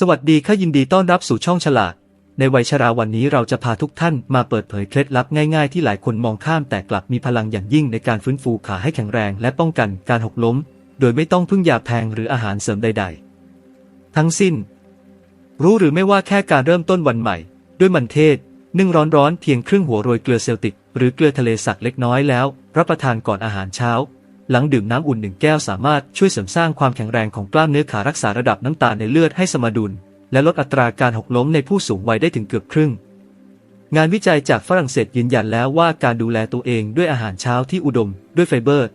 สวัสดีค่ะยินดีต้อนรับสู่ช่องฉลาด ในวัยชราวันนี้เราจะพาทุกท่านมาเปิดเผยเคล็ดลับง่ายๆที่หลายคนมองข้ามแต่กลับมีพลังอย่างยิ่งในการฟื้นฟูขาให้แข็งแรงและป้องกันการหกล้ม โดยไม่ต้องพึ่งยาแพงหรืออาหารเสริมใดๆ ทั้งสิ้น รู้หรือไม่ว่าแค่การเริ่มต้นวันใหม่ ด้วยมันเทศ นึ่งร้อนๆเพียงครึ่งหัวโรยเกลือเซลติก หรือเกลือทะเลสักเล็กน้อยแล้ว รับประทานก่อนอาหารเช้า หลังดื่มน้ำอุ่นหนึ่งแก้วสามารถช่วยเสริมสร้างความแข็งแรงของกล้ามเนื้อขารักษาระดับน้ำตาลในเลือดให้สมดุล และลดอัตราการหกล้มในผู้สูงวัยได้ถึงเกือบครึ่ง งานวิจัยจากฝรั่งเศสยืนยันแล้วว่าการดูแลตัวเองด้วยอาหารเช้าที่อุดม ด้วยไฟเบอร์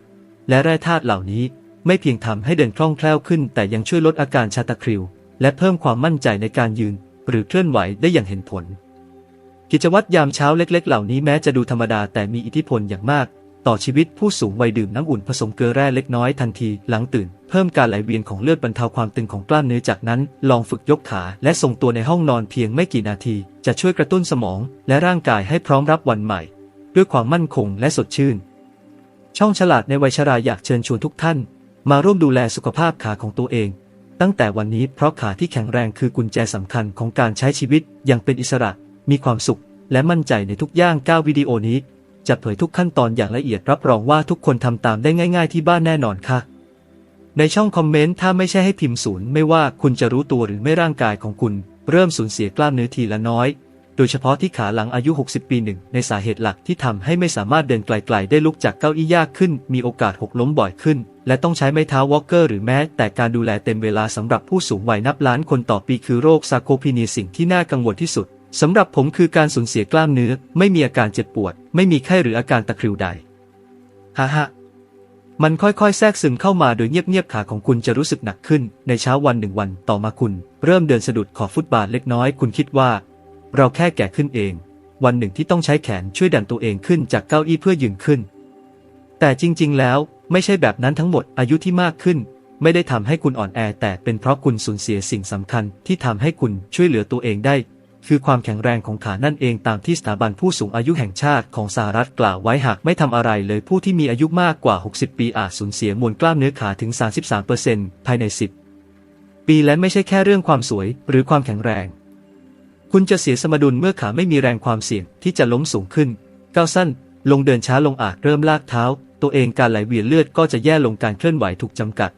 และแร่ธาตุเหล่านี้ ไม่เพียงทำให้เดินคล่องแคล่วขึ้น แต่ยังช่วยลดอาการชาตะคริว และเพิ่มความมั่นใจในการยืน หรือเคลื่อนไหวได้อย่างเห็นผล กิจวัตรยามเช้าเล็ก ๆ เหล่านี้แม้จะดูธรรมดาแต่มีอิทธิพลอย่างมาก ต่อชีวิตผู้สูงวัยดื่มน้ำอุ่นผสมเกลือแร่เล็กน้อยทันทีหลังตื่น เพิ่มการไหลเวียนของเลือดบรรเทาความตึงของกล้ามเนื้อจากนั้น ลองฝึกยกขาและทรงตัวในห้องนอนเพียงไม่กี่นาที จะช่วยกระตุ้นสมอง และร่างกายให้พร้อมรับวันใหม่ ด้วยความมั่นคงและสดชื่น ช่องฉลาดในวัยชราอยากเชิญชวนทุกท่าน มาร่วมดูแลสุขภาพขาของตัวเอง ตั้งแต่วันนี้เพราะขาที่แข็งแรงคือกุญแจสำคัญของการใช้ชีวิตอย่างเป็นอิสระ มีความสุข และมั่นใจในทุกย่างก้าววิดีโอนี้ จะเผยทุกขั้นตอนอย่างละเอียดรับรองว่าทุกคนทำตามได้ง่าย ๆ ที่บ้านแน่นอนค่ะ ในช่องคอมเมนต์ถ้าไม่ใช่ให้พิมพ์ศูนย์ไม่ว่าคุณจะรู้ตัวหรือไม่ร่างกายของคุณ เริ่มสูญเสียกล้ามเนื้อทีละน้อย โดยเฉพาะที่ขาหลังอายุ 60 ปีหนึ่งในสาเหตุหลักที่ทำให้ไม่สามารถเดินไกล ๆ ได้ลุกจากเก้าอี้ยากขึ้น มีโอกาสหกล้มบ่อยขึ้น และต้องใช้ไม้เท้าวอล์กเกอร์หรือแม้แต่การดูแลเต็มเวลาสำหรับผู้สูงวัยนับล้านคนต่อปีคือโรคซาโคพีเนียสิ่งที่น่ากังวลที่สุด สำหรับผมคือการสูญเสียกล้ามเนื้อ ไม่มีอาการเจ็บปวด ไม่มีไข้หรืออาการตะคริวใดฮ่าฮ่ามันค่อยๆ แทรกซึมเข้ามาโดยเงียบๆขาของคุณจะรู้สึกหนักขึ้น ในเช้าวันหนึ่งวันต่อมาคุณ เริ่มเดินสะดุดขอบฟุตบาทเล็กน้อยคุณคิดว่า เราแค่แก่ขึ้นเอง วันหนึ่งที่ต้องใช้แขนช่วยดันตัวเองขึ้นจากเก้าอี้เพื่อยืนขึ้น แต่จริงๆ แล้ว ไม่ใช่แบบนั้นทั้งหมดอายุที่มากขึ้น ไม่ได้ทำให้คุณอ่อนแอแต่เป็นเพราะคุณสูญเสียสิ่งสำคัญที่ทำให้คุณช่วยเหลือตัวเองได้ คือความแข็งแรงของขานั่นเองตามที่สถาบันผู้สูงอายุแห่งชาติของสหรัฐกล่าวไว้หากไม่ทำอะไรเลยผู้ที่มีอายุมากกว่า 60 ปีอาจสูญเสียมวลกล้ามเนื้อขาถึง 33%ภายใน 10 ปีและไม่ใช่แค่เรื่องความสวยหรือความแข็งแรง คุณจะเสียสมดุลเมื่อขาไม่มีแรงความเสี่ยงที่จะล้มสูงขึ้นก้าวสั้น ลงเดินช้าลงอาจเริ่มลากเท้า ตัวเองการไหลเวียนเลือดก็จะแย่ลงการเคลื่อนไหวถูกจำกัด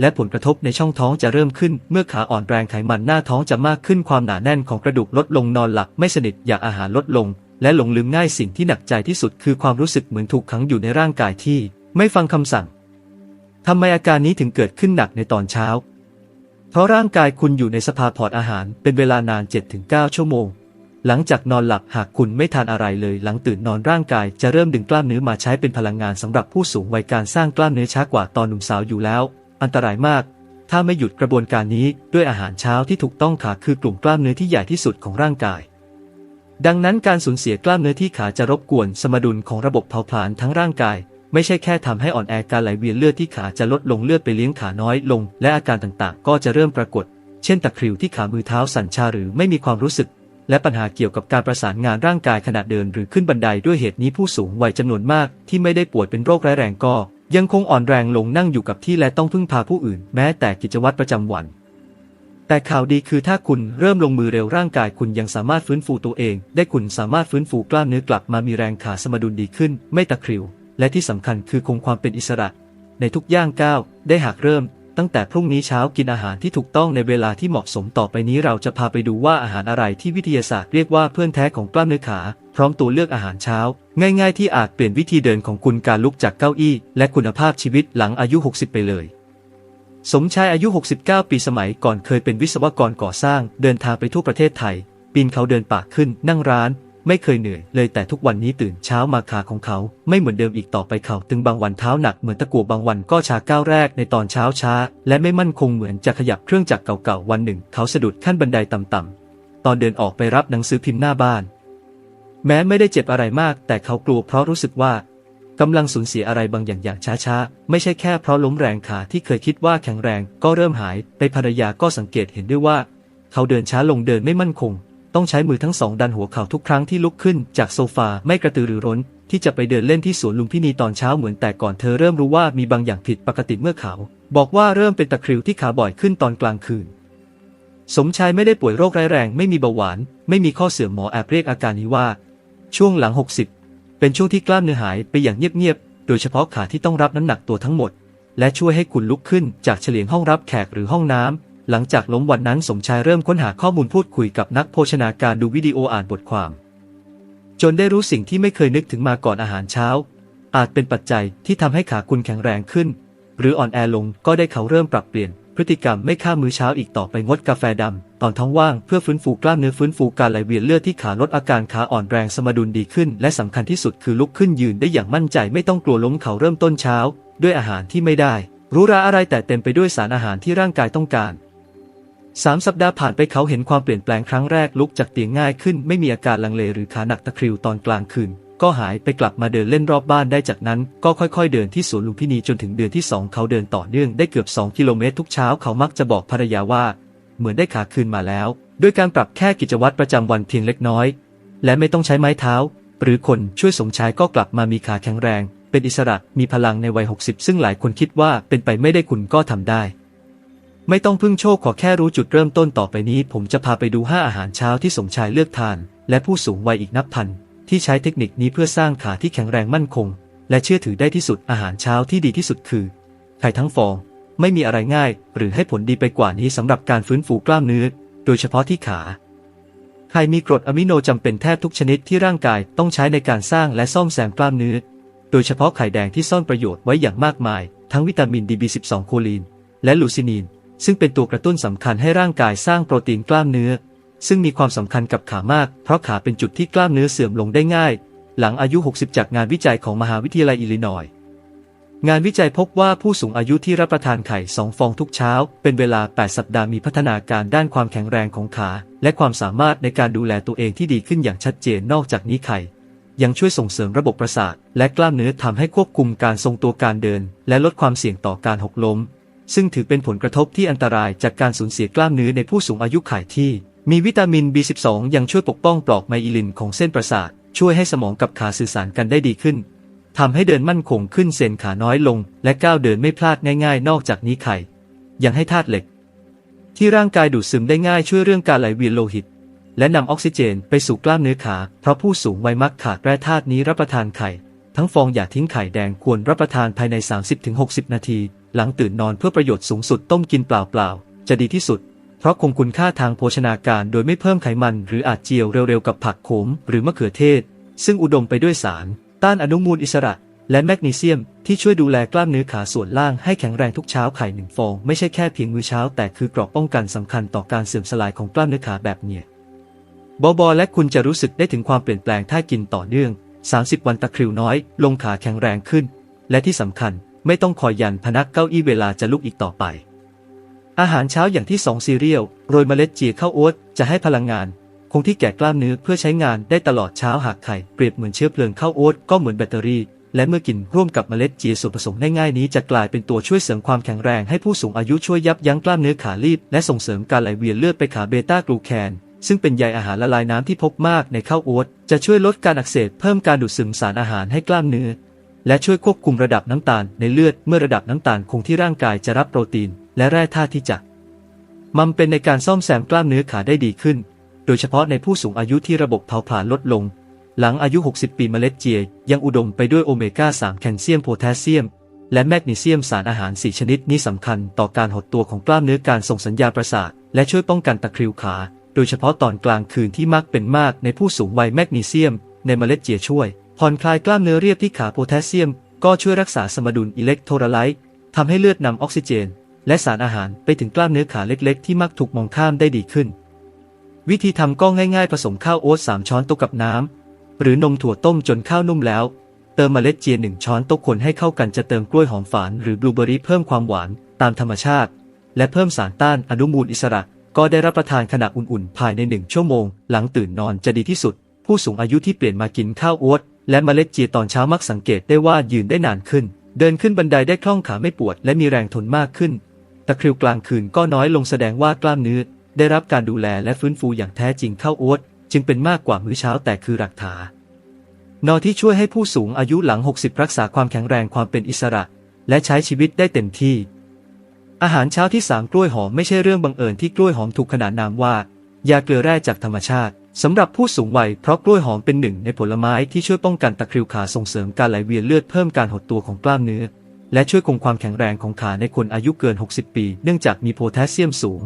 และผลกระทบในช่องท้องจะเริ่มขึ้น เมื่อขาอ่อนแรงไขมันหน้าท้องจะมากขึ้นความหนาแน่นของกระดูกลดลงนอนหลับไม่สนิทอยากอาหารลดลง และหลงลืมง่ายสิ่งที่หนักใจที่สุดคือความรู้สึกเหมือนถูกขังอยู่ในร่างกายที่ ไม่ฟังคำสั่งทำไมอาการนี้ถึงเกิดขึ้นหนักในตอนเช้า เพราะร่างกายคุณอยู่ในสภาพอดอาหารเป็นเวลานาน 7-9 ชั่วโมง หลังจากนอนหลับหากคุณไม่ทานอะไรเลย หลังตื่นนอนร่างกายจะเริ่มดึงกล้ามเนื้อมาใช้เป็นพลังงานสำหรับผู้สูงวัยการสร้างกล้ามเนื้อช้ากว่าตอนหนุ่มสาวอยู่แล้ว อันตรายมาก ถ้าไม่หยุดกระบวนการนี้ด้วยอาหารเช้าที่ถูกต้องขาคือกลุ่มกล้ามเนื้อที่ใหญ่ที่สุดของร่างกาย ดังนั้นการสูญเสียกล้ามเนื้อที่ขาจะรบกวนสมดุลของระบบเผาผลาญทั้งร่างกาย ไม่ใช่แค่ทำให้อ่อนแอการไหลเวียนเลือดที่ขาจะลดลงเลือดไปเลี้ยงขาน้อยลง และอาการต่างๆ ก็จะเริ่มปรากฏ เช่นตะคริวที่ขามือเท้าสั่นชาหรือไม่มีความรู้สึกและปัญหาเกี่ยวกับการประสานงานร่างกายขณะเดินหรือขึ้นบันไดด้วยเหตุนี้ผู้สูงวัยจำนวนมากที่ไม่ได้ป่วยเป็นโรคร้ายแรงก็ ยังคงอ่อนแรงลงนั่งอยู่กับที่และต้องพึ่งพาผู้อื่น แม้แต่กิจวัตรประจำวัน แต่ข่าวดีคือถ้าคุณเริ่มลงมือเร็วร่างกายคุณยังสามารถฟื้นฟูตัวเอง ได้คุณสามารถฟื้นฟูกล้ามเนื้อกลับมามีแรงขาสมดุลดีขึ้น ไม่ตะคริว และที่สำคัญคือคงความเป็นอิสระ ในทุกย่างก้าวได้หากเริ่ม ตั้งแต่พรุ่งนี้เช้ากินอาหารที่ถูกต้องในเวลาที่เหมาะสมต่อไปนี้เราจะพาไปดูว่าอาหารอะไรที่วิทยาศาสตร์เรียกว่าเพื่อนแท้ของกล้ามเนื้อขา พร้อมตัวเลือกอาหารเช้า ง่ายๆที่อาจเปลี่ยนวิธีเดินของคุณการลุกจากเก้าอี้ และคุณภาพชีวิตหลังอายุ 60 ไปเลยสมชายอายุ 69 ปีสมัยก่อนเคยเป็นวิศวกรก่อสร้าง เดินทางไปทั่วประเทศไทย ปีนเขาเดินป่าขึ้น นั่งร้าน ไม่เคยเหนื่อยเลยแต่ทุกวันนี้ตื่นเช้ามาขาของเขา ไม่เหมือนเดิมอีกต่อไปเขาตึงบางวันเท้าหนักเหมือนตะกั่วบางวันก็ชาก้าวแรกในตอนเช้าช้า และไม่มั่นคงเหมือนจะขยับเครื่องจักรเก่าๆวันหนึ่ง เขาสะดุดขั้นบันไดต่ำๆตอนเดินออกไปรับหนังสือพิมพ์หน้าบ้าน แม้ไม่ได้เจ็บอะไรมาก แต่เขากลัวเพราะรู้สึกว่ากำลังสูญเสียอะไรบางอย่างอย่างช้าๆ ไม่ใช่แค่เพราะล้มแรงขาที่เคยคิดว่าแข็งแรงก็เริ่มหายไปภรรยาก็สังเกตเห็นด้วยว่า เขาเดินช้าลงเดินไม่มั่นคง ต้องใช้มือทั้งสองดันหัวเข่าทุกครั้งที่ลุกขึ้นจากโซฟาไม่กระตือรือร้น ที่จะไปเดินเล่นที่สวนลุมพินีตอนเช้าเหมือนแต่ก่อนเธอเริ่มรู้ว่ามีบางอย่างผิดปกติเมื่อเขา บอกว่าเริ่มเป็นตะคริวที่ขาบ่อยขึ้นตอนกลางคืน สมชายไม่ได้ป่วยโรคร้ายแรงไม่มีเบาหวาน ไม่มีข้อเสื่อมหมอแอบเรียกอาการนี้ว่า ช่วงหลัง 60 เป็นช่วงที่กล้ามเนื้อหายไปอย่างเงียบๆโดยเฉพาะขาที่ต้องรับน้ำหนักตัวทั้งหมด และช่วยให้คุณลุกขึ้นจากเฉลียงห้องรับแขกหรือห้องน้ำ หลังจากล้มวันนั้นสมชายเริ่มค้นหาข้อมูลพูดคุยกับนักโภชนาการดูวิดีโออ่านบทความ จนได้รู้สิ่งที่ไม่เคยนึกถึงมาก่อนอาหารเช้า อาจเป็นปัจจัยที่ทำให้ขาคุณแข็งแรงขึ้น หรืออ่อนแอลงก็ได้เขาเริ่มปรับเปลี่ยน พฤติกรรมไม่ข้ามมื้อเช้าอีกต่อไปงดกาแฟดำตอนท้องว่างเพื่อฟื้นฟูกล้ามเนื้อฟื้นฟูการไหลเวียนเลือดที่ขาลดอาการขาอ่อนแรงสมดุลดีขึ้น และสำคัญที่สุดคือลุกขึ้นยืนได้อย่างมั่นใจไม่ต้องกลัวล้มเขาเริ่มต้นเช้า ด้วยอาหารที่ไม่ได้รู้ราอะไรแต่เต็มไปด้วยสารอาหารที่ร่างกายต้องการ สามสัปดาห์ผ่านไปเขาเห็นความเปลี่ยนแปลงครั้งแรกลุกจากเตียงง่ายขึ้น ไม่มีอาการลังเลหรือขาหนักตะคริวตอนกลางคืน ก็หายไปกลับมาเดินเล่นรอบบ้านได้จากนั้น ก็ค่อยๆ เดินที่สวนลุมพินีจนถึงเดือนที่2เขาเดินต่อเนื่องได้เกือบ 2 กิโลเมตรทุกเช้าเขามักจะบอกภรรยาว่า เหมือนได้ขาคืนมาแล้ว ด้วยการปรับแค่กิจวัตรประจำวันเพียงเล็กน้อย และไม่ต้องใช้ไม้เท้า หรือคนช่วยสมชายก็กลับมามีขาแข็งแรง เป็นอิสระมีพลังในวัย 60 ซึ่งหลายคนคิดว่าเป็นไปไม่ได้คุณก็ทำได้ ไม่ต้องพึ่งโชคขอแค่รู้จุดเริ่มต้นต่อไปนี้ ผมจะพาไปดู 5 อาหารเช้าที่สมชายเลือกทาน และผู้สูงวัยอีกนับพัน ที่ใช้เทคนิคนี้เพื่อสร้างขาที่แข็งแรงมั่นคง และเชื่อถือได้ที่สุดอาหารเช้าที่ดีที่สุดคือไข่ทั้งฟอง ไม่มีอะไรง่าย หรือให้ผลดีไปกว่านี้สำหรับการฟื้นฟูกล้ามเนื้อ โดยเฉพาะที่ขาไข่มีกรดอะมิโนจำเป็นแทบทุกชนิดที่ร่างกายต้องใช้ในการสร้างและซ่อมแซมกล้ามเนื้อ โดยเฉพาะไข่แดงที่ซ่อนประโยชน์ไว้อย่างมากมาย ทั้งวิตามิน DB12 โคลีน และลูซินีน ซึ่งเป็นตัวกระตุ้นสำคัญให้ร่างกายสร้างโปรตีนกล้ามเนื้อ ซึ่งมีความสำคัญกับขามาก เพราะขาเป็นจุดที่กล้ามเนื้อเสื่อมลงได้ง่าย หลังอายุ 60 จากงานวิจัยของมหาวิทยาลัยอิลลินอยงานวิจัยพบว่าผู้สูงอายุที่รับประทานไข่2ฟองทุกเช้า เป็นเวลา 8 สัปดาห์มีพัฒนาการด้านความแข็งแรงของขา และความสามารถในการดูแลตัวเองที่ดีขึ้นอย่างชัดเจนนอกจากนี้ไข่ ยังช่วยส่งเสริมระบบประสาท และกล้ามเนื้อทำให้ควบคุมการทรงตัวการเดิน และลดความเสี่ยงต่อการหกล้ม ซึ่งถือเป็นผลกระทบที่อันตรายจากการสูญเสียกล้ามเนื้อในผู้สูงอายุไข่ที่ มีวิตามิน B12 ยังช่วยปกป้องปลอกไมอิลินของเส้นประสาท ช่วยให้สมองกับขาสื่อสารกันได้ดีขึ้นทำให้เดินมั่นคงขึ้นเซนขาน้อยลง และก้าวเดินไม่พลาดง่ายๆ นอกจากนี้ไข่ ยังให้ธาตุเหล็ก ที่ร่างกายดูดซึมได้ง่ายช่วยเรื่องการไหลเวียนโลหิต และนำออกซิเจนไปสู่กล้ามเนื้อขา เพราะผู้สูงวัยมักขาดแร่ธาตุนี้รับประทานไข่ ทั้งฟองอย่าทิ้งไข่แดงควรรับประทานภายใน 30-60 นาที หลังตื่นนอนเพื่อประโยชน์สูงสุดต้มกินเปล่าๆ จะดีที่สุด เพราะคงคุณค่าทางโภชนาการโดยไม่เพิ่มไขมัน หรืออาจเจียวเร็วๆ กับผักโขม หรือมะเขือเทศ ซึ่งอุดมไปด้วยสาร ต้านอนุมูลอิสระ และแมกนีเซียม ที่ช่วยดูแลกล้ามเนื้อขาส่วนล่างให้แข็งแรงทุกเช้าไข่หนึ่งฟอง ไม่ใช่แค่เพียงมื้อเช้า แต่คือเกราะป้องกันสำคัญต่อการเสื่อมสลายของกล้ามเนื้อขาแบบเนี้ยบอบอและคุณจะรู้สึกได้ถึงความเปลี่ยนแปลงถ้ากินต่อเนื่อง 30 วันตะคริวน้อย ลงขาแข็งแรงขึ้น และที่สำคัญ ไม่ต้องคอยยันพนักเก้าอี้เวลาจะลุกอีกต่อไป อาหารเช้าอย่างที่2ซีเรียลโรยเมล็ดเจียข้าวโอ๊ตจะให้พลังงาน คงที่แก่กล้ามเนื้อเพื่อใช้งานได้ตลอดเช้าหากไข่เปรียบเหมือนเชื้อเพลิงข้าวโอ๊ตก็เหมือนแบตเตอรี่และเมื่อกินร่วมกับเมล็ดเจียส่วนผสมง่ายๆนี้จะกลายเป็นตัวช่วยเสริมความแข็งแรงให้ผู้สูงอายุช่วยยับยั้งกล้ามเนื้อขาลีบและส่งเสริมการไหลเวียนเลือดไปขาเบต้ากลูแคนซึ่งเป็นใยอาหารละลายน้ำที่พบมากในข้าวโอ๊ตจะช่วยลดการอักเสบเพิ่มการดูดซึมสารอาหารให้กล้ามเนื้อ และช่วยควบคุมระดับน้ำตาลในเลือดเมื่อระดับน้ำตาลคงที่ร่างกายจะรับโปรตีน และแร่ธาตุที่จะมันเป็นในการซ่อมแซมกล้ามเนื้อขาได้ดีขึ้น โดยเฉพาะในผู้สูงอายุที่ระบบเผาผลาญลดลง หลังอายุ 60 ปีเมล็ดเจีย ยังอุดมไปด้วยโอเมก้า 3 แคลเซียมโพแทสเซียม และแมกนีเซียมสารอาหาร 4 ชนิดนี้สำคัญต่อการหดตัวของกล้ามเนื้อการส่งสัญญาณประสาท และช่วยป้องกันตะคริวขา โดยเฉพาะตอนกลางคืนที่มักเป็นมากในผู้สูงวัยแมกนีเซียม ในเมล็ดเจียช่วย ผ่อนคลายกล้ามเนื้อเรียบที่ขาโพแทสเซียม ก็ช่วยรักษาสมดุลอิเล็กโทรไลต์ทำให้เลือดนำออกซิเจน และสารอาหารไปถึงกล้ามเนื้อขาเล็กๆ ที่มักถูกมองข้ามได้ดีขึ้น วิธีทำก็ง่ายๆ ผสมข้าวโอ๊ต3ช้อนโต๊ะกับน้ำหรือนมถั่วต้มจนข้าวนุ่มแล้ว เติมเมล็ดเจียหนึ่งช้อนโต๊ะคนให้เข้ากันจะเติมกล้วยหอมฝานหรือบลูเบอรี่เพิ่มความหวานตามธรรมชาติ และเพิ่มสารต้านอนุมูลอิสระ ก็ได้รับประทานขณะอุ่นๆ ภายในหนึ่งชั่วโมง หลังตื่นนอนจะดีที่สุด ผู้สูงอายุที่เปลี่ยนมากินข้าวโอ๊ต และเมล็ดเจียตอนเช้ามักสังเกตได้ว่ายืนได้นานขึ้น เดินขึ้นบันไดได้คล่องขาไม่ปวด และมีแรงทนมากขึ้น ตะคริวกลางคืนก็น้อยลงแสดงว่ากล้ามเนื้อได้รับการดูแลและฟื้นฟูอย่างแท้จริงเข้าโอ๊ตจึงเป็นมากกว่ามื้อเช้าแต่คือหลักฐานนอที่ช่วยให้ผู้สูงอายุหลัง 60 รักษาความแข็งแรงความเป็นอิสระ และใช้ชีวิตได้เต็มที่ อาหารเช้าที่สามกล้วยหอมไม่ใช่เรื่องบังเอิญที่กล้วยหอมถูกขนานนามว่า ยาเกลือแร่จากธรรมชาติ สำหรับผู้สูงวัยเพราะกล้วยหอมเป็นหนึ่งในผลไม้ที่ช่วยป้องกันตะคริวขาส่งเสริมการไหลเวียนเลือดเพิ่มการหดตัวของกล้ามเนื้อ และช่วยคงความแข็งแรงของขาในคนอายุเกิน 60 ปี เนื่องจากมีโพแทสเซียมสูง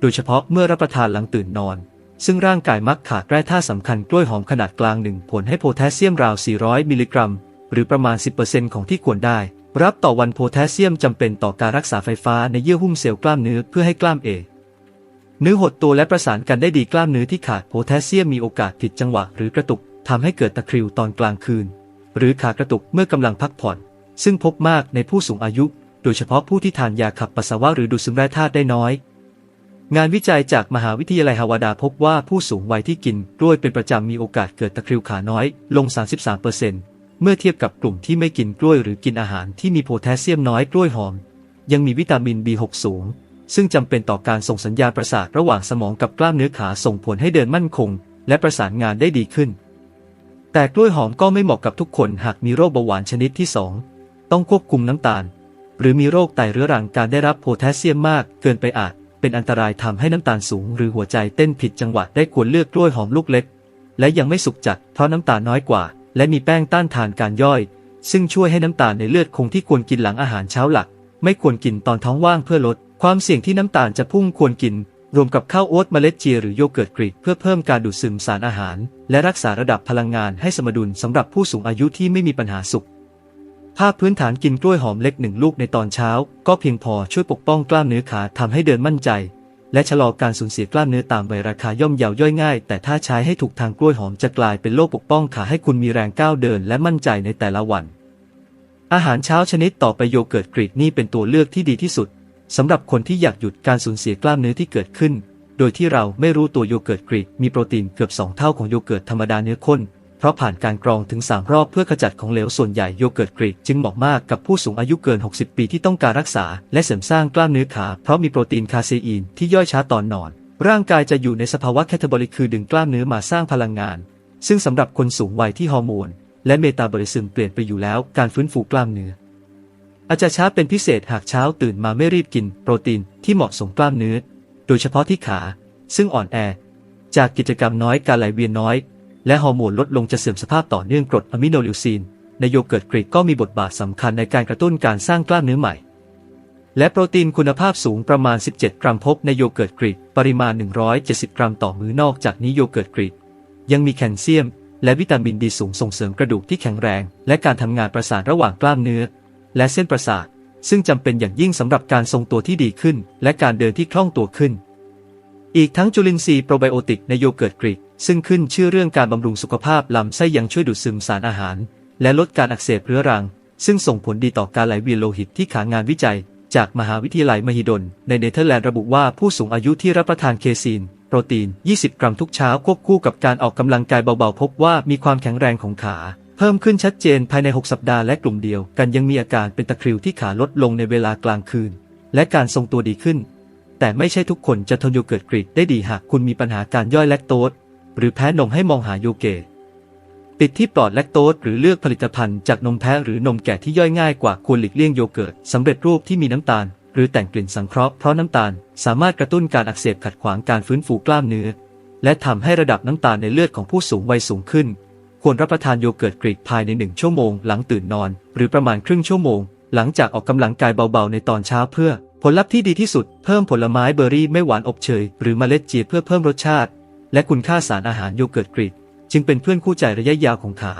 โดยเฉพาะเมื่อรับประทานหลังตื่นนอน ซึ่งร่างกายมักขาดแร่ธาตุสำคัญกล้วยหอมขนาดกลางหนึ่งผลให้โพแทสเซียมราว 400 มิลลิกรัม หรือประมาณ 10%ของที่ควรได้ รับต่อวันโพแทสเซียมจำเป็นต่อการรักษาไฟฟ้าในเยื่อหุ้มเซลล์กล้ามเนื้อเพื่อให้กล้ามเอ เนื้อหดตัวและประสานกันได้ดีกล้ามเนื้อที่ขาดโพแทสเซียมมีโอกาสผิดจังหวะหรือกระตุกทำให้เกิดตะคริวตอนกลางคืน หรือขากระตุกเมื่อกำลังพักผ่อน ซึ่งพบมากในผู้สูงอายุ โดยเฉพาะผู้ที่ทานยาขับปัสสาวะหรือดูดซึมแร่ธาตุได้น้อย งานวิจัยจากมหาวิทยาลัยฮาวาดาพบว่าผู้สูงวัยที่กินกล้วยเป็นประจำมีโอกาสเกิดตะคริวขาน้อยลง 33%เมื่อเทียบกับกลุ่มที่ไม่กินกล้วยหรือกินอาหารที่มีโพแทสเซียมน้อยกล้วยหอม ยังมีวิตามิน B6 สูง ซึ่งจำเป็นต่อการส่งสัญญาณประสาทระหว่างสมองกับกล้ามเนื้อขาส่งผลให้เดินมั่นคง และประสานงานได้ดีขึ้น แต่กล้วยหอมก็ไม่เหมาะกับทุกคนหากมีโรคเบาหวานชนิดที่ 2 ต้องควบคุมน้ำตาล หรือมีโรคไตเรื้อรังการได้รับโพแทสเซียมมาก เกินไปอาจ เป็นอันตรายทำให้น้ำตาลสูง หรือหัวใจเต้นผิดจังหวะได้ควรเลือกกล้วยหอมลูกเล็ก และยังไม่สุกจัดเพราะน้ำตาลน้อยกว่า และมีแป้งต้านทานการย่อย ซึ่งช่วยให้น้ำตาลในเลือดคงที่ควรกินหลังอาหารเช้าหลัก ไม่ควรกินตอนท้องว่างเพื่อลด ความเสี่ยงที่น้ำตาลจะพุ่งควรกิน รวมกับข้าวโอ๊ตเมล็ดเจียหรือโยเกิร์ตกรีกเพื่อเพิ่มการดูดซึมสารอาหาร และรักษาระดับพลังงานให้สมดุลสำหรับผู้สูงอายุที่ไม่มีปัญหาสุขภาพพื้นฐานกินกล้วยหอมเล็กหนึ่งลูกในตอนเช้า ก็เพียงพอช่วยปกป้องกล้ามเนื้อขาทำให้เดินมั่นใจ และชะลอการสูญเสียกล้ามเนื้อตามวัยราคาย่อมเยาวย่อยง่าย แต่ถ้าใช้ให้ถูกทางกล้วยหอมจะกลายเป็นโล่ปกป้องขาให้คุณมีแรงก้าวเดินและมั่นใจในแต่ละวัน อาหารเช้าชนิดต่อไปโยเกิร์ตกรีกนี่เป็นตัวเลือกที่ดีที่สุด สำหรับคนที่อยากหยุดการสูญเสียกล้ามเนื้อที่เกิดขึ้น โดยที่เราไม่รู้ตัวโยเกิร์ตกรีกมีโปรตีนเกือบ 2 เท่าของโยเกิร์ตธรรมดาเนื้อข้น เพราะผ่านการกรองถึง 3 รอบเพื่อขจัดของเหลวส่วนใหญ่โยเกิร์ตกรีกจึงเหมาะมากกับผู้สูงอายุเกิน 60 ปีที่ต้องการรักษา และเสริมสร้างกล้ามเนื้อขา เพราะมีโปรตีนคาเซอีนที่ย่อยช้าตอนนอน ร่างกายจะอยู่ในสภาวะแคทาบอลิกคือดึงกล้ามเนื้อมาสร้างพลังงาน ซึ่งสำหรับคนสูงวัยที่ฮอร์โมนและเมตาบอลิซึมเปลี่ยนไปอยู่แล้วการฟื้นฟูกล้ามเนื้อ อาจจะช้าเป็นพิเศษหากเช้าตื่นมาไม่รีบกินโปรตีนที่เหมาะสมกล้ามเนื้อ โดยเฉพาะที่ขา ซึ่งอ่อนแอ จากกิจกรรมน้อยการไหลเวียนน้อย และฮอร์โมนลดลงจะเสื่อมสภาพต่อเนื่องกรดอะมิโนลิวซีน ในโยเกิร์ตกรีกก็มีบทบาทสำคัญในการกระตุ้นการสร้างกล้ามเนื้อใหม่ และโปรตีนคุณภาพสูงประมาณ 17 กรัมพบในโยเกิร์ตกรีกปริมาณ 170 กรัมต่อมื้อนอกจากนี้โยเกิร์ตกรีกยังมีแคลเซียม และวิตามินดีสูงส่งเสริมกระดูกที่แข็งแรง และการทำงานประสานระหว่างกล้ามเนื้อ และเส้นประสาท ซึ่งจำเป็นอย่างยิ่งสำหรับการทรงตัวที่ดีขึ้น และการเดินที่คล่องตัวขึ้น อีกทั้งจุลินทรีย์โปรไบโอติกในโยเกิร์ตกรีกซึ่งขึ้นชื่อเรื่องการบำรุงสุขภาพลำไส้ยังช่วยดูดซึมสารอาหาร และลดการอักเสบเรื้อรัง ซึ่งส่งผลดีต่อการไหลเวียนโลหิตที่ขางานวิจัย จากมหาวิทยาลัยมหิดล ในเนเธอร์แลนด์ระบุว่าผู้สูงอายุที่รับประทานเคซีน โปรตีน 20 กรัมทุกเช้าควบคู่กับการออกกำลังกายเบาๆ พบว่ามีความแข็งแรงของขา เพิ่มขึ้นชัดเจนภายใน 6 สัปดาห์และกลุ่มเดียวกันยังมีอาการเป็นตะคริวที่ขาลดลงในเวลากลางคืน และการทรงตัวดีขึ้น แต่ไม่ใช่ทุกคนจะทนโยเกิร์ตกรีกได้ดีหากคุณมีปัญหาการย่อยแลคโตสหรือแพ้นมให้มองหาโยเกตติดที่ปลอดแลคโตสหรือเลือกผลิตภัณฑ์จากนมแพะหรือนมแกะที่ย่อยง่ายกว่าควรหลีกเลี่ยงโยเกิร์ตสำเร็จรูปที่มีน้ำตาล หรือแต่งกลิ่นสังเคราะห์เพราะน้ำตาล สามารถกระตุ้นการอักเสบขัดขวางการฟื้นฟูกล้ามเนื้อ และทำให้ระดับน้ำตาลในเลือดของผู้สูงวัยสูงขึ้น ควรรับประทานโยเกิร์ตกรีกภายในหนึ่งชั่วโมงหลังตื่นนอน หรือประมาณครึ่งชั่วโมง หลังจากออกกำลังกายเบาๆในตอนเช้าเพื่อ ผลลัพธ์ที่ดีที่สุด เพิ่มผลไม้เบอร์รี่ไม่หวานอบเชย หรือเมล็ดเจียเพื่อเพิ่มรสชาติ และคุณค่าสารอาหารโยเกิร์ตกรีกจึงเป็นเพื่อนคู่ใจระยะยาวของขา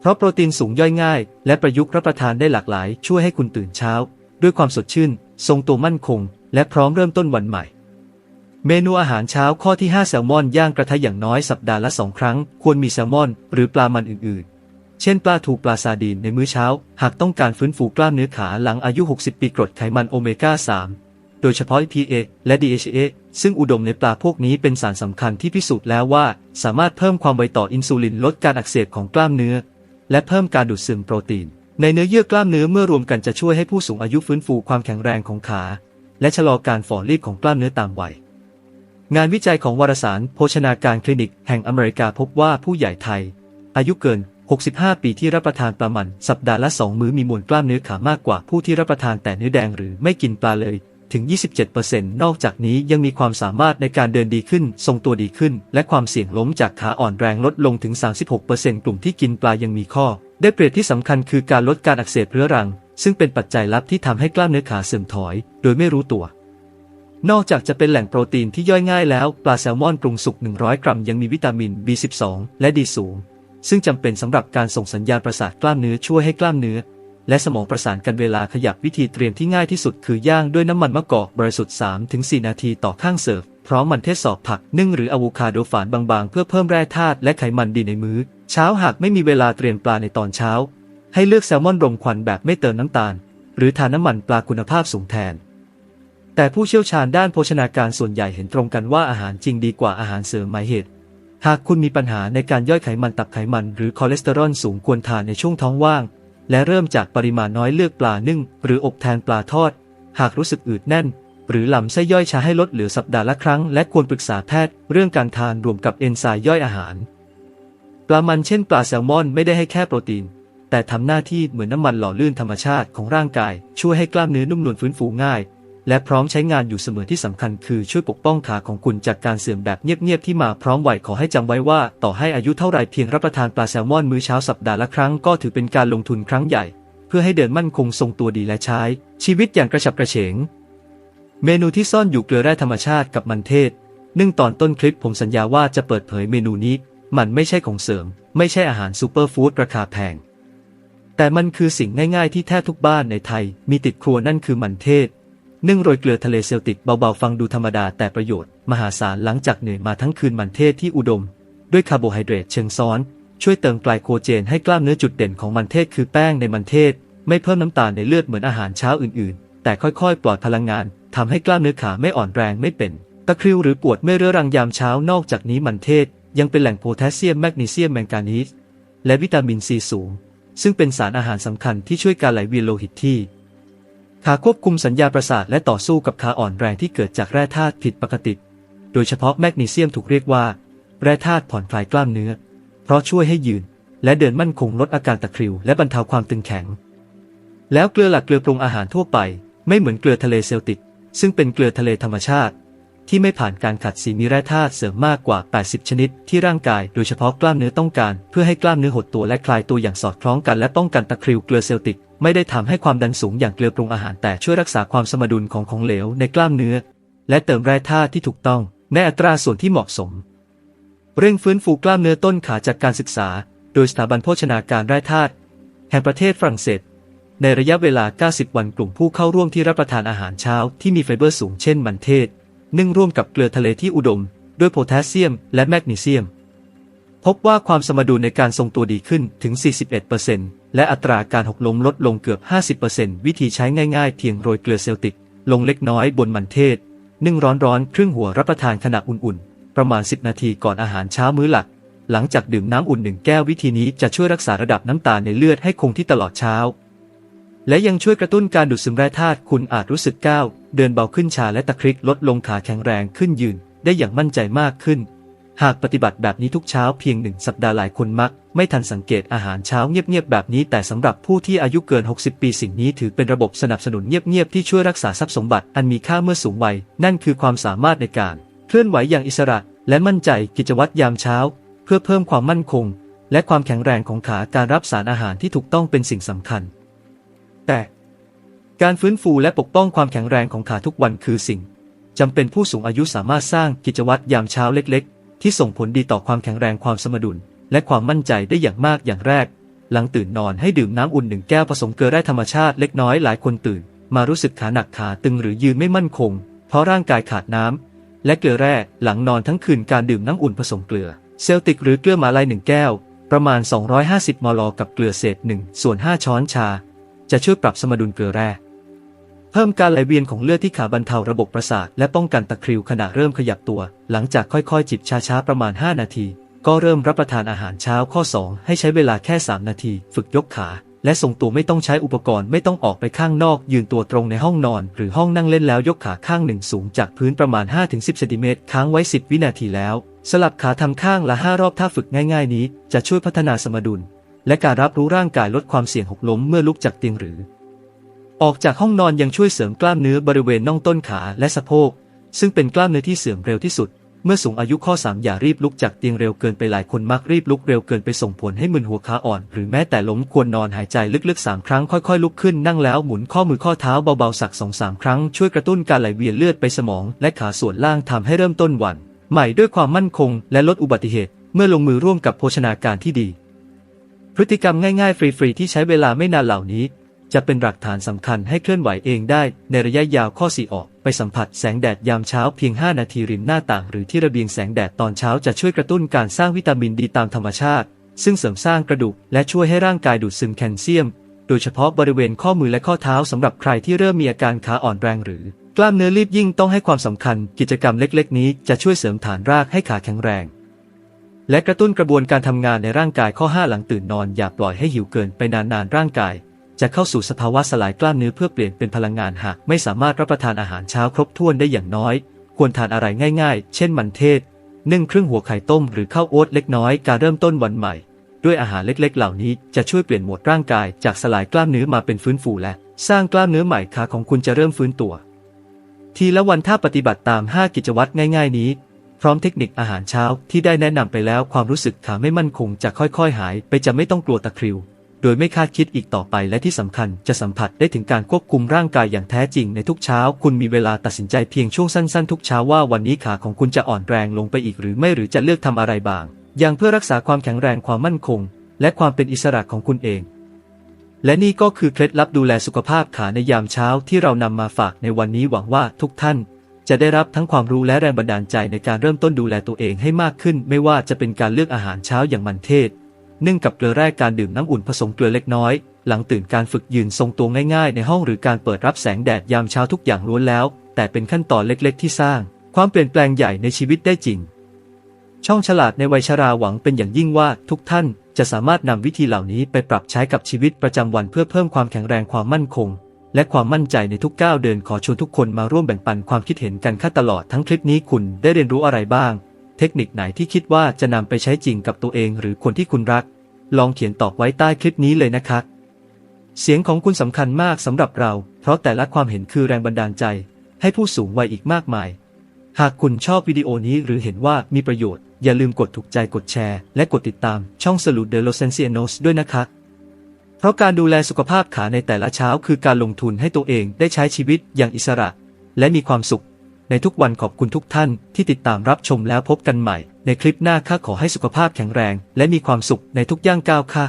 เพราะโปรตีนสูงย่อยง่าย และประยุกต์รับประทานได้หลากหลาย ช่วยให้คุณตื่นเช้า ด้วยความสดชื่น ทรงตัวมั่นคง และพร้อมเริ่มต้นวันใหม่ เมนูอาหารเช้าข้อที่ 5 แซลมอนย่างกระทะอย่างน้อยสัปดาห์ละ2ครั้ง ควรมีแซลมอน หรือปลามันอื่นๆ เช่นปลาทูปลาซาดีนในมื้อเช้า หากต้องการฟื้นฟูกล้ามเนื้อขาหลังอายุ 60 ปีกรดไขมันโอเมก้า 3 โดยเฉพาะ EPA และ DHA ซึ่งอุดมในปลาพวกนี้เป็นสารสำคัญที่พิสูจน์แล้วว่า สามารถเพิ่มความไวต่ออินซูลินลดการอักเสบของกล้ามเนื้อ และเพิ่มการดูดซึมโปรตีน ในเนื้อเยื่อกล้ามเนื้อเมื่อรวมกันจะช่วยให้ผู้สูงอายุฟื้นฟูความแข็งแรงของขา และชะลอการฝ่อรีบของกล้ามเนื้อตามวัย งานวิจัยของวารสารโภชนาการคลินิกแห่งอเมริกาพบว่าผู้ใหญ่ไทย อายุเกิน 65 ปีที่รับประทานปลามันสัปดาห์ละ 2 มื้อมีมวลกล้ามเนื้อขามากกว่าผู้ที่รับประทานแต่เนื้อแดงหรือไม่กินปลาเลยถึง 27%นอกจากนี้ยังมีความสามารถในการเดินดีขึ้น ทรงตัวดีขึ้น และความเสี่ยงล้มจากขาอ่อนแรงลดลงถึง 36%กลุ่มที่กินปลายังมีข้อ ได้เปรียบที่สำคัญคือการลดการอักเสบเรื้อรัง ซึ่งเป็นปัจจัยลับที่ทำให้กล้ามเนื้อขาเสื่อมถอย โดยไม่รู้ตัว นอกจากจะเป็นแหล่งโปรตีนที่ย่อยง่ายแล้ว ปลาแซลมอนปรุงสุก 100 กรัมยังมีวิตามิน B12 และดีสูง ซึ่งจำเป็นสำหรับการส่งสัญญาณประสาทกล้ามเนื้อช่วยให้กล้ามเนื้อ และสมองประสานกันเวลาขยับวิธีเตรียมที่ง่ายที่สุดคือย่างด้วยน้ำมันมะกอกบริสุทธิ์ 3-4 นาทีต่อข้างเสิร์ฟพร้อมมันเทศสอบผักนึ่งหรืออะโวคาโดฝานบางๆ เพื่อเพิ่มแร่ธาตุและไขมันดีในมื้อ เช้าหากไม่มีเวลาเตรียมปลาในตอนเช้า ให้เลือกแซลมอนรมควันแบบไม่เติมน้ำตาล หรือทานน้ำมันปลาคุณภาพสูงแทน แต่ผู้เชี่ยวชาญด้านโภชนาการส่วนใหญ่เห็นตรงกันว่าอาหารจริงดีกว่าอาหารเสริมหมายเหตุ หากคุณมีปัญหาในการย่อยไขมันตับไขมัน หรือคอเลสเตอรอลสูงควรทานในช่วงท้องว่าง และเริ่มจากปริมาณน้อยเลือกปลานึ่ง หรืออบแทนปลาทอด หากรู้สึกอืดแน่น หรือลำไส้ย่อยช้าให้ลดเหลือสัปดาห์ละครั้ง และควรปรึกษาแพทย์ เรื่องการทานรวมกับเอนไซม์ย่อยอาหารปลามันเช่นปลาแซลมอนไม่ได้ให้แค่โปรตีนแต่ทำหน้าที่เหมือนน้ำมันหล่อลื่นธรรมชาติของร่างกาย ช่วยให้กล้ามเนื้อนุ่มนวลฟื้นฟูง่าย และพร้อมใช้งานอยู่เสมอที่สำคัญคือช่วยปกป้องขาของคุณจากการเสื่อมแบบเงียบๆที่มาพร้อมวัยขอให้จำไว้ว่า ต่อให้อายุเท่าไรเพียงรับประทานปลาแซลมอนมื้อเช้าสัปดาห์ละครั้งก็ถือเป็นการลงทุนครั้งใหญ่ เพื่อให้เดินมั่นคงทรงตัวดีและใช้ ชีวิตอย่างกระฉับกระเฉง เมนูที่ซ่อนอยู่เกลือแร่ธรรมชาติกับมันเทศนื่งตอนต้นคลิปผมสัญญาว่าจะเปิดเผยเมนูนี้ มันไม่ใช่ของเสริม ไม่ใช่อาหารซูเปอร์ฟู้ดราคาแพงแต่มันคือสิ่งง่ายๆที่แทบทุกบ้านในไทย มีติดครัวนั่นคือมันเทศ นึ่งโรยเกลือทะเลเซลติกเบาๆ ฟังดูธรรมดาแต่ประโยชน์ มหาศาลหลังจากเหนื่อยมาทั้งคืนมันเทศที่อุดม ด้วยคาร์โบไฮเดรตเชิงซ้อน ช่วยเติมไกลโคเจนให้กล้ามเนื้อจุดเด่นของมันเทศคือแป้งในมันเทศ ไม่เพิ่มน้ำตาลในเลือดเหมือนอาหารเช้าอื่นๆ แต่ค่อยๆ ปลอดพลังงานทำให้กล้ามเนื้อขาไม่อ่อนแรงไม่เป็นตะคริวหรือปวดไม่เรื้อรังยามเช้านอกจากนี้มันเทศ ยังเป็นแหล่งโพแทสเซียมแมกนีเซียมแมงกานีสและวิตามินซีสูง ซึ่งเป็นสารอาหารสำคัญที่ช่วยการไหลเวียนโลหิตที่ ขาควบคุมสัญญาประสาทและต่อสู้กับขาอ่อนแรงที่เกิดจากแร่ธาตุผิดปกติ โดยเฉพาะแมกนีเซียมถูกเรียกว่า แร่ธาตุผ่อนคลายกล้ามเนื้อ เพราะช่วยให้ยืน และเดินมั่นคงลดอาการตะคริว และบรรเทาความตึงแข็ง แล้วเกลือหลักเกลือปรุงอาหารทั่วไป ไม่เหมือนเกลือทะเลเซลติก ซึ่งเป็นเกลือทะเลธรรมชาติ ที่ไม่ผ่านการขัดสีมีแร่ธาตุเสริมมากกว่า 80 ชนิด ที่ร่างกายโดยเฉพาะกล้ามเนื้อต้องการ เพื่อให้กล้ามเนื้อหดตัวและคลายตัวอย่างสอดคล้องกันและป้องกันตะคริวเกลือเซลติก ไม่ได้ทำให้ความดันสูงอย่างเกลือปรุงอาหารแต่ช่วยรักษาความสมดุลของของเหลวในกล้ามเนื้อ และเติมแร่ธาตุที่ถูกต้องในอัตราส่วนที่เหมาะสม เร่งฟื้นฟูกล้ามเนื้อต้นขาจากการศึกษา โดยสถาบันโภชนาการแร่ธาตุแห่งประเทศฝรั่งเศสในระยะเวลา 90 วันกลุ่มผู้เข้าร่วมที่รับประทานอาหารเช้าที่มีไฟเบอร์สูงเช่นมันเทศ นึ่งร่วมกับเกลือทะเลที่อุดม ด้วยโพแทสเซียม และแมกนีเซียม พบว่าความสมดุลในการทรงตัวดีขึ้นถึง 41%และอัตราการหกล้มลดลงเกือบ 50%วิธีใช้ง่ายๆ เพียงโรยเกลือเซลติก ลงเล็กน้อยบนมันเทศ นึ่งร้อนๆ ครึ่งหัวรับประทานขณะอุ่นๆ ประมาณ 10 นาทีก่อนอาหารเช้ามื้อหลัก หลังจากดื่มน้ำอุ่นหนึ่งแก้ววิธีนี้จะช่วยรักษาระดับน้ำตาลในเลือดให้คงที่ตลอดเช้า และยังช่วยกระตุ้นการดูดซึมแร่ธาตุคุณอาจรู้สึกก้าว เดินเบาขึ้นชาและตะคริกลดลงขาแข็งแรงขึ้นยืน ได้อย่างมั่นใจมากขึ้น หากปฏิบัติแบบนี้ทุกเช้าเพียงหนึ่งสัปดาห์หลายคนมัก ไม่ทันสังเกตอาหารเช้าเงียบๆแบบนี้ แต่สำหรับผู้ที่อายุเกิน 60 ปีสิ่งนี้ถือเป็นระบบสนับสนุนเงียบๆที่ช่วยรักษาทรัพย์สมบัติอันมีค่าเมื่อสูงวัย นั่นคือความสามารถในการ เคลื่อนไหวอย่างอิสระ และมั่นใจกิจวัตรยามเช้า เพื่อเพิ่มความมั่นคง และความแข็งแรงของขาการรับสารอาหารที่ถูกต้องเป็นสิ่งสำคัญ แต่การฟื้นฟูและปกป้องความแข็งแรงของขาทุกวันคือสิ่งจำเป็นผู้สูงอายุสามารถสร้างกิจวัตรยามเช้าเล็กๆ ที่ส่งผลดีต่อความแข็งแรงความสมดุล และความมั่นใจได้อย่างมากอย่างแรก หลังตื่นนอนให้ดื่มน้ำอุ่นหนึ่งแก้วผสมเกลือแร่ธรรมชาติเล็กน้อยหลายคนตื่น มารู้สึกขาหนักขาตึงหรือยืนไม่มั่นคง เพราะร่างกายขาดน้ำและเกลือแร่หลังนอนทั้งคืนการดื่มน้ำอุ่นผสมเกลือเซลติกหรือเกลือมาลายหนึ่งแก้ว ประมาณ 250 มล กับเกลือเศษ1ส่วน5ช้อนชา จะช่วยปรับสมดุลเกลือแร่เพิ่มการไหลเวียนของเลือดที่ขาบรรเทาระบบประสาทและป้องกันตะคริวขณะเริ่มขยับตัว หลังจากค่อยๆ จิบช้าๆประมาณ 5 นาที ก็เริ่มรับประทานอาหารเช้าข้อ 2 ให้ใช้เวลาแค่ 3 นาที ฝึกยกขา และทรงตัวไม่ต้องใช้อุปกรณ์ไม่ต้องออกไปข้างนอก ยืนตัวตรงในห้องนอน หรือห้องนั่งเล่นแล้วยกขาข้างหนึ่งสูงจากพื้นประมาณ 5-10เซนติเมตรค้างไว้ 10 วินาทีแล้ว สลับขาทำข้างละ5รอบถ้าฝึกง่าย ๆ นี้จะช่วยพัฒนาสมดุล และการรับรู้ร่างกายลดความเสี่ยงหกล้มเมื่อลุกจากเตียงหรือ ออกจากห้องนอนยังช่วยเสริมกล้ามเนื้อบริเวณน่องต้นขาและสะโพก ซึ่งเป็นกล้ามเนื้อที่เสื่อมเร็วที่สุด เมื่อสูงอายุข้อ 3 อย่ารีบลุกจากเตียงเร็วเกินไปหลายคนมักรีบลุกเร็วเกินไปส่งผลให้มึนหัวขาอ่อน หรือแม้แต่ล้มควรนอนหายใจลึกๆ 3 ครั้งค่อยๆ ลุกขึ้นนั่งแล้วหมุนข้อมือข้อเท้าเบาๆสัก2-3ครั้งช่วยกระตุ้นการไหลเวียนเลือดไปสมอง และขาส่วนล่างทำให้เริ่มต้นวัน ใหม่ด้วยความมั่นคง และลดอุบัติเหตุ เมื่อลงมือร่วมกับโภชนาการที่ดี พฤติกรรมง่ายๆ ฟรีๆ ที่ใช้เวลาไม่นานเหล่านี้ จะเป็นหลักฐานสำคัญให้เคลื่อนไหวเองได้ ในระยะยาวข้อสี่ออก ไปสัมผัสแสงแดดยามเช้าเพียง 5 นาทีริมหน้าต่าง หรือที่ระเบียงแสงแดดตอนเช้าจะช่วยกระตุ้นการสร้างวิตามินดีตามธรรมชาติ ซึ่งเสริมสร้างกระดูกและช่วยให้ร่างกายดูดซึมแคลเซียม โดยเฉพาะบริเวณข้อมือและข้อเท้าสำหรับใครที่เริ่มมีอาการขาอ่อนแรงหรือกล้ามเนื้อรีบยิ่งต้องให้ความสำคัญ กิจกรรมเล็ก ๆ นี้จะช่วยเสริมฐานรากให้ขาแข็งแรง และกระตุ้นกระบวนการทำงานในร่างกายข้อ 5 หลังตื่นนอนอย่าปล่อยให้หิวเกินไปนานๆร่างกาย จะเข้าสู่สภาวะสลายกล้ามเนื้อเพื่อเปลี่ยนเป็นพลังงานหากไม่สามารถรับประทานอาหารเช้าครบถ้วนได้อย่างน้อย ควรทานอะไรง่ายๆ เช่นมันเทศนึ่งครึ่งหัวไข่ต้มหรือข้าวโอ๊ตเล็กน้อยการเริ่มต้นวันใหม่ ด้วยอาหารเล็กๆ เหล่านี้จะช่วยเปลี่ยนโหมดร่างกายจากสลายกล้ามเนื้อมาเป็นฟื้นฟูและ สร้างกล้ามเนื้อใหม่ขาของคุณจะเริ่มฟื้นตัว ทีละวันถ้าปฏิบัติตาม 5 กิจวัตรง่าย ๆ นี้ พร้อมเทคนิคอาหารเช้าที่ได้แนะนำไปแล้วความรู้สึกขาไม่มั่นคงจะค่อยๆ หายไปจะไม่ต้องกลัวตะคริว โดยไม่คาดคิดอีกต่อไปและที่สำคัญจะสัมผัสได้ถึงการควบคุมร่างกายอย่างแท้จริงในทุกเช้า คุณมีเวลาตัดสินใจเพียงช่วงสั้นๆ ทุกเช้าว่าวันนี้ขาของคุณจะอ่อนแรงลงไปอีกหรือไม่หรือจะเลือกทำอะไรบาง อย่างเพื่อรักษาความแข็งแรงความมั่นคง และความเป็นอิสระของคุณเองและนี่ก็คือเคล็ดลับดูแลสุขภาพขาในยามเช้าที่เรานำมาฝากในวันนี้หวังว่าทุกท่าน จะได้รับทั้งความรู้และแรงบันดาลใจในการเริ่มต้นดูแลตัวเองให้มากขึ้น ไม่ว่าจะเป็นการเลือกอาหารเช้าอย่างมันเทศ นึ่งกับเกลือแร่การดื่มน้ำอุ่นผสมเกลือเล็กน้อย หลังตื่นการฝึกยืนทรงตัวง่ายๆ ในห้องหรือการเปิดรับแสงแดดยามเช้าทุกอย่างล้วนแล้ว แต่เป็นขั้นตอนเล็กๆ ที่สร้าง ความเปลี่ยนแปลงใหญ่ในชีวิตได้จริง ช่องฉลาดในวัยชราหวังเป็นอย่างยิ่งว่าทุกท่านจะสามารถนำวิธีเหล่านี้ไปปรับใช้กับชีวิตประจำวันเพื่อเพิ่มความแข็งแรงความมั่นคง และความมั่นใจในทุกก้าวเดินขอชวนทุกคนมาร่วมแบ่งปันความคิดเห็นกันค่ะตลอดทั้งคลิปนี้คุณได้เรียนรู้อะไรบ้าง เทคนิคไหนที่คิดว่าจะนำไปใช้จริงกับตัวเองหรือคนที่คุณรัก ลองเขียนตอบไว้ใต้คลิปนี้เลยนะครับเสียงของคุณสำคัญมากสำหรับเรา เพราะแต่ละความเห็นคือแรงบันดาลใจ ให้ผู้สูงวัยอีกมากมาย หากคุณชอบวิดีโอนี้หรือเห็นว่ามีประโยชน์ อย่าลืมกดถูกใจกดแชร์ และกดติดตามช่องสลุดเดโลเซนเซียโนสด้วยนะครับ เพราะการดูแลสุขภาพขาในแต่ละเช้าคือการลงทุนให้ตัวเองได้ใช้ชีวิตอย่างอิสระ และมีความสุข ในทุกวันขอบคุณทุกท่านที่ติดตามรับชมแล้วพบกันใหม่ ในคลิปหน้าค่าขอให้สุขภาพแข็งแรง และมีความสุขในทุกย่างก้าวค่ะ